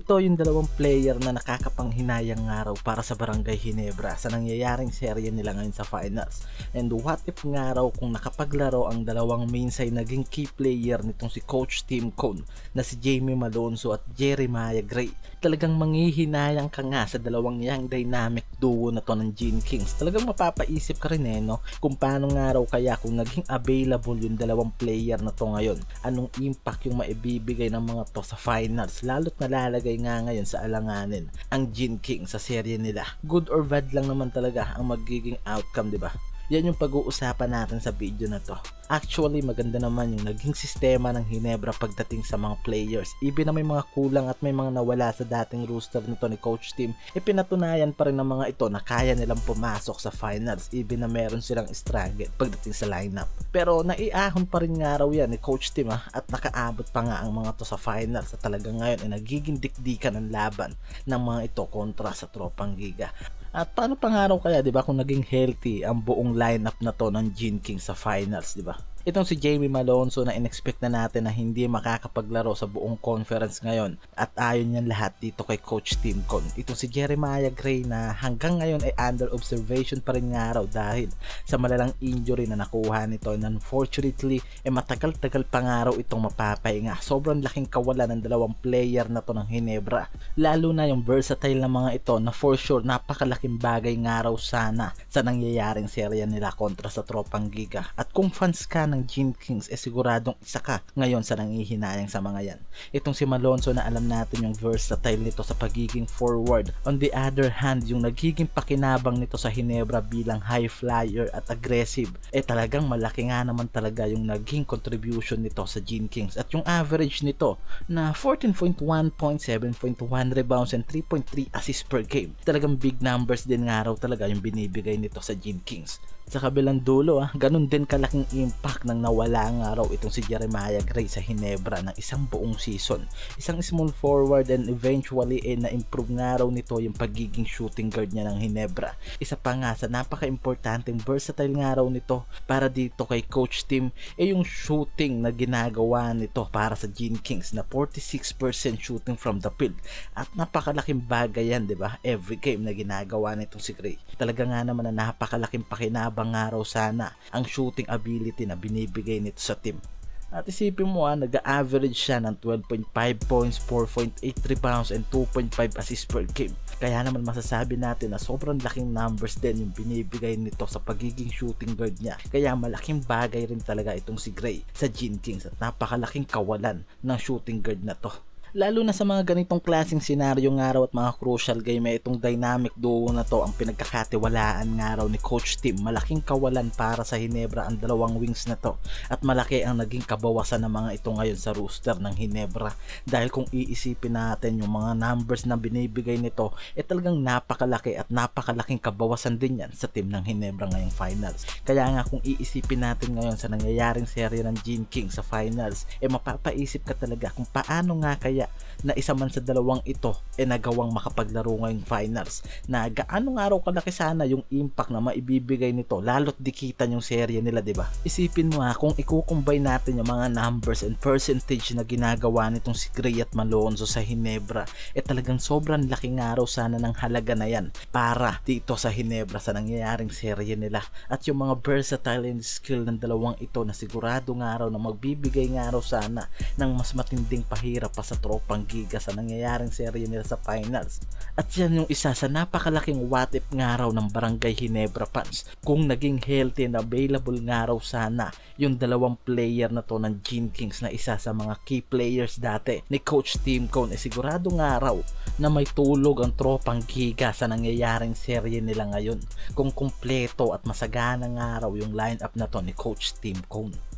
Ito yung dalawang player na nakakapanghinayang araw para sa Barangay Hinebra sa nangyayaring serye nila ngayon sa finals. And what if nga raw kung nakapaglaro ang dalawang mainsay naging key player nitong si Coach Tim Cone na si Jamie Malonzo at Jeremiah Gray. Talagang manghihinayang ka nga sa dalawang yang dynamic duo na to ng Gene Kings. Talagang mapapaisip ka rin eh no kung paano nga raw kaya kung naging available yung dalawang player na to ngayon. Anong impact yung maibibigay ng mga to sa finals lalo't nalalagay nga ngayon sa alanganin ang Gene King sa serye nila. Good or bad lang naman talaga ang magiging outcome, di ba? Yan yung pag-uusapan natin sa video na to. Actually, maganda naman yung naging sistema ng Hinebra pagdating sa mga players. Even na may mga kulang at may mga nawala sa dating roster nito ni Coach Tim, ipinatunayan pa rin ng mga ito na kaya nilang pumasok sa finals even na meron silang struggle pagdating sa lineup. Pero naiahon pa rin nga raw yan ni Coach Tim ah, at nakaabot pa nga ang mga to sa finals at talagang ngayon ay nagiging dikdikan ng laban ng mga ito kontra sa tropang giga. At paano pa nga raw kaya, 'di ba, kung naging healthy ang buong lineup na to ng Gene King sa finals, 'di ba? Itong si Jamie Malonzo na in-expect na natin na hindi makakapaglaro sa buong conference ngayon at ayon niyan lahat dito kay Coach Tim Con. Itong si Jeremiah Gray na hanggang ngayon ay under observation pa rin nga raw dahil sa malalang injury na nakuha nito and unfortunately eh matagal-tagal pa nga raw itong mapapahinga. Sobrang laking kawalan ng dalawang player na to ng Hinebra. Lalo na yung versatile na mga ito na for sure napakalaking bagay nga raw sana sa nangyayaring serya nila kontra sa tropang giga. At kung fans ka ng Gene Kings, eh siguradong isa ka ngayon sa nangihinayang sa mga yan. Itong si Malonzo na alam natin yung versatile nito sa pagiging forward. On the other hand, yung nagiging pakinabang nito sa Hinebra bilang high flyer at aggressive, eh talagang malaki nga naman talaga yung naging contribution nito sa Gene Kings. At yung average nito na 14.1 points, 7.1 rebounds, and 3.3 assists per game. Talagang big numbers din nga raw talaga yung binibigay nito sa Gene Kings sa kabilang dulo ah, ganun din kalaking impact ng nawala nga raw itong si Jeremiah Gray sa Hinebra ng isang buong season. Isang small forward and eventually eh, na-improve nga raw nito yung pagiging shooting guard niya ng Hinebra. Isa pa nga sa napaka-importanteng versatile nga raw nito para dito kay Coach Tim eh yung shooting na ginagawa nito para sa Gene Kings na 46% shooting from the field. At napakalaking bagay yan, di ba? Every game na ginagawa nitong si Gray. Talaga nga naman na napakalaking pakinabang nga raw sana ang shooting ability na binibigay nito sa team. At isipin mo ah, nag-average siya ng 12.5 points, 4.8 rebounds, and 2.5 assists per game. Kaya naman masasabi natin na sobrang laking numbers din yung binibigay nito sa pagiging shooting guard niya. Kaya malaking bagay rin talaga itong si Gray sa Gene Kings at napakalaking kawalan ng shooting guard na to. Lalo na sa mga ganitong klaseng senaryo nga raw at mga crucial game ay itong dynamic duo na to ang pinagkakatiwalaan nga raw ni Coach Tim. Malaking kawalan para sa Hinebra ang dalawang wings na to at malaki ang naging kabawasan ng mga ito ngayon sa roster ng Hinebra. Dahil kung iisipin natin yung mga numbers na binibigay nito eh talagang napakalaki at napakalaking kabawasan din yan sa team ng Hinebra ngayong finals. Kaya nga kung iisipin natin ngayon sa nangyayaring serye ng Gene King sa finals eh mapapaisip ka talaga kung paano nga kaya na isa man sa dalawang ito e eh, nagawang makapaglaro ngayong finals. Na gaano nga raw kalaki sana yung impact na maibibigay nito lalo't dikitan yung serye nila ba? Isipin mo ha kung ikukumbay natin yung mga numbers and percentage na ginagawa nitong si Gray at Malonzo sa Hinebra eh talagang sobrang laki nga raw sana ng halaga na yan para dito sa Hinebra sa nangyayaring serye nila. At yung mga versatile and skill ng dalawang ito na sigurado nga raw na magbibigay nga raw sana ng mas matinding pahirap pa sa tropang giga sa nangyayaring serye nila sa finals. At yan yung isa sa napakalaking what if nga raw ng Barangay Hinebra fans kung naging healthy and available nga raw sana yung dalawang player na to ng Gene Kings na isa sa mga key players dati ni Coach Tim Cone eh sigurado nga raw na may tulog ang tropang giga sa nangyayaring serye nila ngayon kung kumpleto at masagana nga raw yung lineup na to ni Coach Tim Cone.